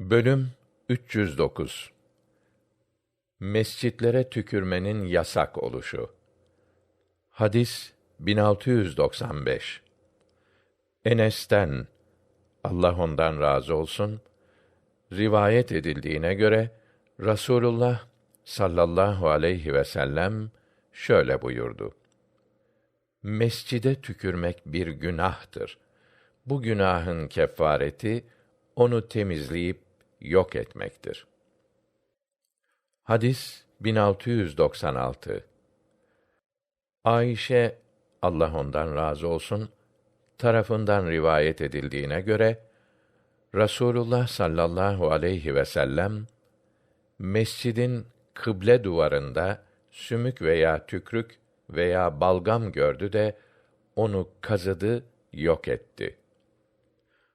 Bölüm 309 Mescitlere tükürmenin yasak oluşu. Hadis 1695. Enes'ten Allah ondan razı olsun rivayet edildiğine göre Rasulullah sallallahu aleyhi ve sellem şöyle buyurdu. Mescide tükürmek bir günahtır. Bu günahın kefareti onu temizleyip yok etmektir. Hadis 1696. Ayşe Allah ondan razı olsun tarafından rivayet edildiğine göre Rasulullah sallallahu aleyhi ve sellem mescidin kıble duvarında sümük veya tükrük veya balgam gördü de onu kazıdı, yok etti.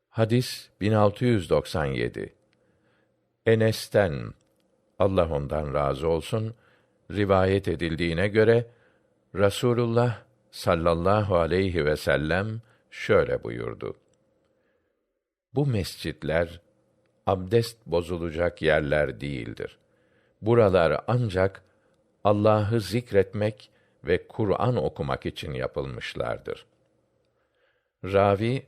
Hadis 1697. Enes'ten Allah ondan razı olsun rivayet edildiğine göre Rasulullah sallallahu aleyhi ve sellem şöyle buyurdu. Bu mescitler abdest bozulacak yerler değildir. Buralar ancak Allah'ı zikretmek ve Kur'an okumak için yapılmışlardır. Ravi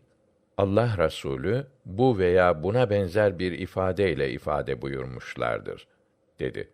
Allah Resulü bu veya buna benzer bir ifadeyle ifade buyurmuşlardır dedi.